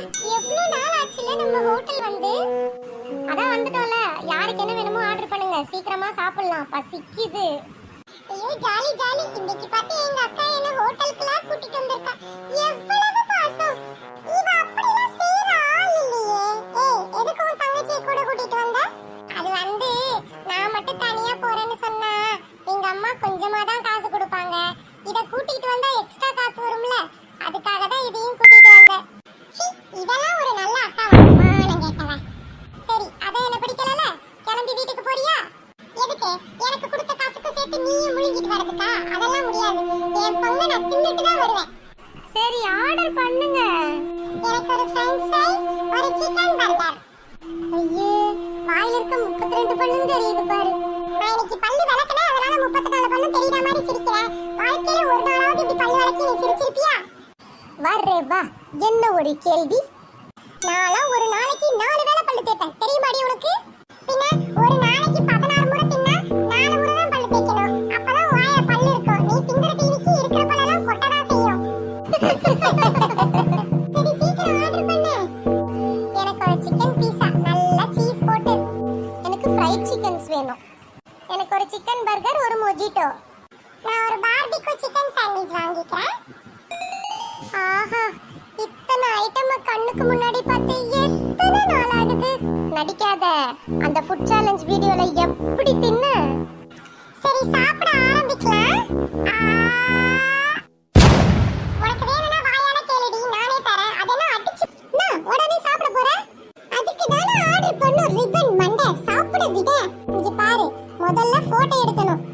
எவ்வளவு நாள் ஆச்சுல நம்ம ஹோட்டல் வந்து? அதான் வந்துட்டோம்ல. யாருக்கு என்ன வேணுமோ ஆர்டர் பண்ணுங்க. சீக்கிரமா சாப்பிடலாம். பசிக்குது. ஐயோ ஜாலி ஜாலி. இன்னைக்கு பார்த்து எங்க அக்கா என்ன ஹோட்டலுக்குலாம் கூட்டிட்டு வந்திருக்கா. எவ்வளவு பாசம். இவ அப்படிலாம் செய்யற ஆள் இல்லையே. ஏய் எதுக்கு உன் தங்கச்சியை கூட கூட்டிட்டு வந்த? அது வந்து நான் மட்டும் தனியா போறேன்னு சொன்னா எங்க அம்மா கொஞ்சமா தான் காசு கொடுப்பாங்க. இத கூட்டிட்டு வந்தா எக்ஸ்ட்ரா காசு வரும்ல. அதுக்காக தான் இதையும் கூட்டிட்டு வந்தேன் சீ, இதெல்லாம் ஒரு நல்ல அக்காவா மானம் கேட்டவன் சரி அதான் என்ன பிடிக்கலல கிளம்பி வீட்டுக்கு போறியா எதுக்கு எனக்கு கொடுத்த காசுக்கு சேர்த்து நீயும் முழுங்கிட்டு வரதுக்கா அதெல்லாம் முடியாது என் பங்கு நான் தின்னுட்டு தான் வருவேன். சரி ஆர்டர் பண்ணுங்க. எனக்கு ஒரு ஃப்ரெஞ்ச் ஃப்ரைஸ் ஒரு சிக்கன் பர்கர் ஐயோ வாயில இருக்க முப்பத்தி ரெண்டு பல்லும் தெரியுது பாரு. நான் இன்னைக்கு பல்லு விளக்குனேன் அதனால முப்பத்தி நாலு பல்லும் தெரியற மாதிரி சிரிக்கிறேன். வாழ்க்கையில ஒரு நாளாவது இப்படி பல்லு விளக்கி நீ சிரிச்சிருப்பியா? வர்றே வா. என்ன ஒரு கேள்வி? நானும் ஒரு நாளைக்கு நாலு வேளை பல்லு தேய்ப்பேன். தெரியுமாடி உனக்கு? பின்ன ஒரு ஒரு சிக்கன் பர்கர் ஒரு மொஜிட்டோ நான் ஒரு பார்பிக்யூ சிக்கன் சாண்ட்விச் வாங்கிக்கிறேன். ஆஹா இத்தனை ஐட்டம் கண்ணுக்கு முன்னாடி பார்த்து எத்தனை நாள் ஆகுது? நடிக்காத அந்த ஃபுட் சேலஞ்ச் வீடியோல எப்படி தின்ன? சரி சாப்பிட ஆரம்பிக்கலாம். போட்டோ எடுக்கணும்.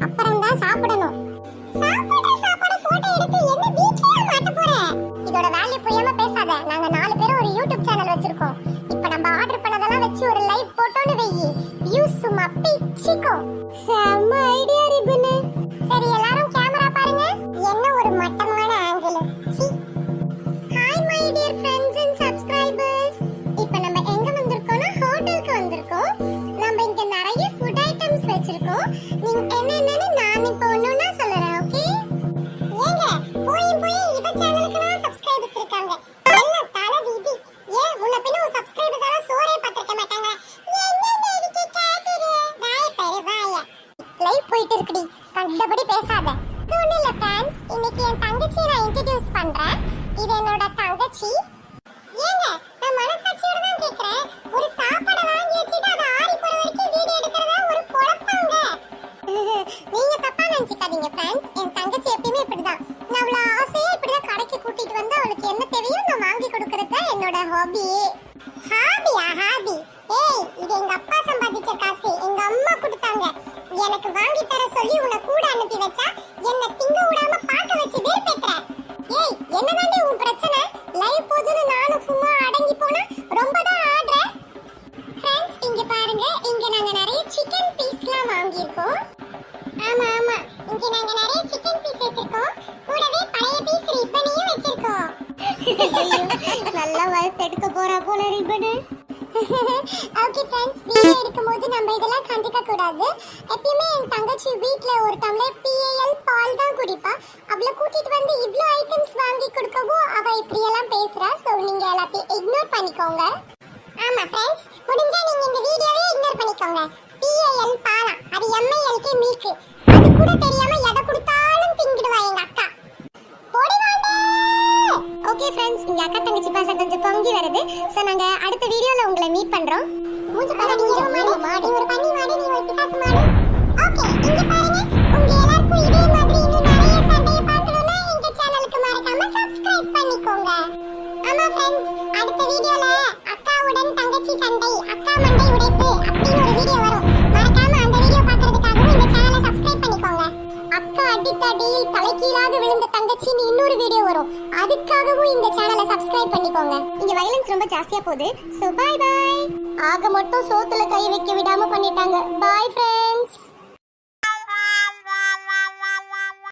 லைவ் போயிட்டு இருக்குடி கண்டபடி பேசாத. இது ஒண்ணும் ஃப்ரெண்ட்ஸ் இன்னைக்கு என் தங்கச்சியை நான் இன்ட்ரடியூஸ் பண்றேன். இது என்னோட தங்கச்சி. ஏங்க நான் மனசாட்சியோட தான் கேக்குறேன். ஒரு சாப்பாடை வாங்கி வச்சுட்டு அதை ஆறி போற வரைக்கும் வீடியோ எடுக்கிறதா ஒரு பொழப்பாங்க நீங்கள் தப்பா நினைச்சுக்காதீங்க ஃப்ரெண்ட்ஸ் என் தங்கச்சி எப்பயுமே இப்படிதான். நான் அவளை ஆசையா இப்படிதான் கடைக்கு கூட்டிகிட்டு வந்து அவளுக்கு என்ன தேவையோ நான் வாங்கி கொடுக்கறது தான் என்னோட ஹாபியே ஹாபியா ஹாபி நல்லா வயசு எடுக்க போறா போல ரிபனு ஓகே ஃப்ரெண்ட்ஸ் வீடியோ எடுக்கும்போது நம்ம இதெல்லாம் கண்டுக்க கூடாது. எப்பயுமே என் தங்கச்சி வீட்டில் ஒரு டம்ளர் பிஏஎல் பால் தான் குடிப்பா. அவளை கூட்டிட்டு வந்து இவ்வளோ ஐட்டம்ஸ் வாங்கி கொடுக்கவும் அவ இப்படியெல்லாம் பேசுறா. ஸோ நீங்க எல்லாத்தையும் இக்னோர் பண்ணிக்கோங்க. ஆமா ஃப்ரெண்ட்ஸ் முடிஞ்சா நீங்க இந்த வீடியோவே இக்னோர் பண்ணிக்கோங்க. பிஏஎல் பாலா அது எம்ஐஎல்கே மில்க் அது கூட தெரியாம எதை கொடுத்தாலும் திங்கிடுவா எங்க அக்கா ஓகே ஃப்ரெண்ட்ஸ் இங்க அக்கா தங்கச்சி பாச கொஞ்சம் பொங்கி வருது. சோ நாங்க அடுத்த வீடியோல உங்களை மீட் பண்றோம். மூஞ்சி பாரு நீ ஒரு மாடு நீ ஒரு பன்னி மாடு நீ ஒரு பிசாசு மாடு. ஓகே இங்க பாருங்க உங்க எல்லாருக்கும் இதே மாதிரி இன்னும் நிறைய சண்டைய பார்க்கணும்னா எங்க சேனலுக்கு மறக்காம சப்ஸ்கிரைப் பண்ணிக்கோங்க. ஆமா ஃப்ரெண்ட்ஸ் அடுத்த வீடியோல அக்காவுடன் தங்கச்சி சண்டை அக்கா மண்டை உடைப்பு அப்படின்னு ஒரு வீடியோ அக்கா அடியில் தலைக்கீழாக விழுந்த தங்கச்சின்னு இன்னொரு வீடியோ வரும். அதுக்காகவும் இந்த சேனலை சப்ஸ்கிரைப் பண்ணிக்கோங்க. இங்க வயலன்ஸ் ரொம்ப ஜாஸ்தியா போகுது. சோ பை பை ஆக மட்டும் சோத்துல கை வைக்க விடாம பண்ணிட்டாங்க. Bye friends